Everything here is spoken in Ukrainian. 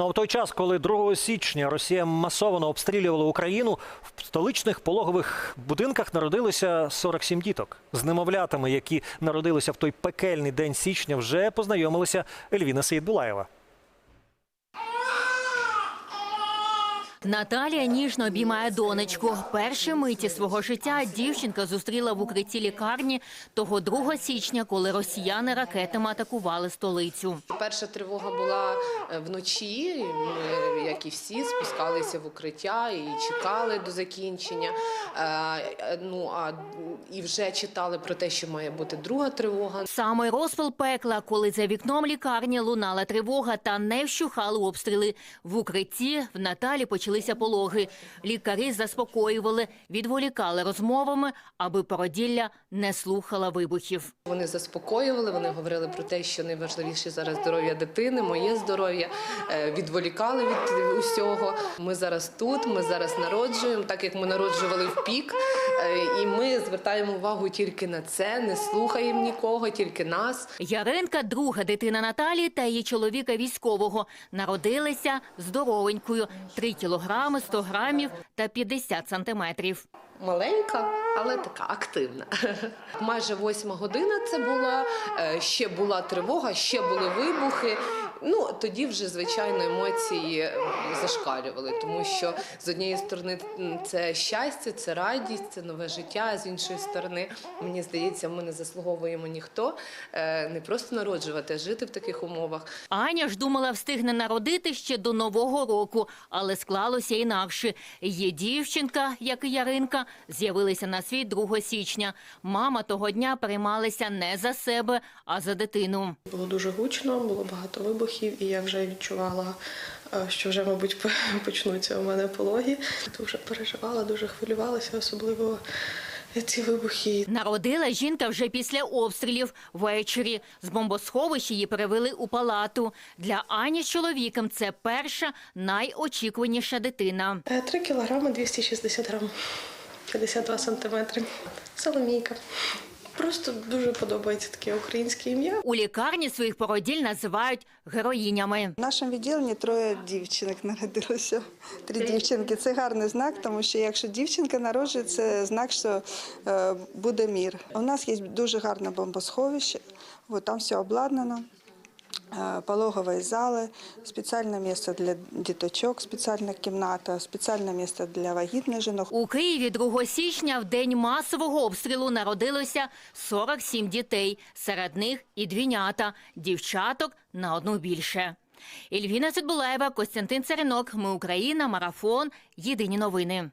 Ну а в той час, коли 2 січня Росія масово обстрілювала Україну, в столичних пологових будинках народилося 47 діток. З немовлятами, які народилися в той пекельний день січня, вже познайомилася Ельвіна Сеїдбулаєва. Наталія ніжно обіймає донечку. Перші миті свого життя дівчинка зустріла в укритті лікарні того 2 січня, коли росіяни ракетами атакували столицю. Перша тривога була е, вночі. Ми, як і всі, спускалися в укриття і чекали до закінчення. Е, е, Ну а і вже читали про те, що має бути друга тривога. Саме розпал пекла, коли за вікном лікарні лунала тривога та не вщухали обстріли. В укритті в Наталі почалися пологи. Лікарі заспокоювали, відволікали розмовами, аби породілля не слухала вибухів. Вони заспокоювали, вони говорили про те, що найважливіше зараз здоров'я дитини, моє здоров'я, е, відволікали від усього. Ми зараз тут, ми зараз народжуємо, так як ми народжували в пік, е, і ми звертаємо увагу тільки на це, не слухаємо нікого, тільки нас. Яринка, друга дитина Наталії та її чоловіка військового, народилися здоровенькою – 3 кілограми, 100 грамів та 50 сантиметрів. Маленька, але така активна. Майже восьма година це була. е, Ще була тривога, ще були вибухи. Ну тоді вже звичайно емоції е, зашкалювали, тому що з однієї сторони це щастя, це радість, це нове життя. А з іншої сторони, мені здається, ми не заслуговуємо ніхто е, не просто народжувати, а жити в таких умовах. Аня ж думала встигне народити ще до Нового року, але склалося інакше. Її дівчинка, як і Яринка, з'явилися на світ 2 січня. Мама того дня переймалася не за себе, а за дитину. Було дуже гучно, було багато вибухів, і я вже відчувала, е, що вже, мабуть, почнуться у мене пологи. Дуже переживала, дуже хвилювалася, особливо ці вибухи. Народила жінка вже після обстрілів ввечері. З бомбосховища її перевели у палату. Для Ані з чоловіком це перша найочікуваніша дитина. Е, Три кілограми 260 грам, 52 сантиметри. Соломійка. Просто дуже подобається таке українське ім'я. У лікарні своїх породіль називають героїнями. В нашому відділенні троє дівчинок народилося. Три дівчинки. Це гарний знак, тому що якщо дівчинка народжує, це знак, що е, буде мір. У нас є дуже гарне бомбосховище, там все обладнано. Е, Пологові зали, спеціальне місце для діточок, спеціальна кімната, спеціальне місце для вагітних жінок. У Києві 2 січня в день масового обстрілу народилося 47 дітей. Серед них і двійнята, дівчаток на одну більше. Ільвіна Цитбулаєва, Костянтин Царинок. Ми Україна. Марафон. Єдині новини.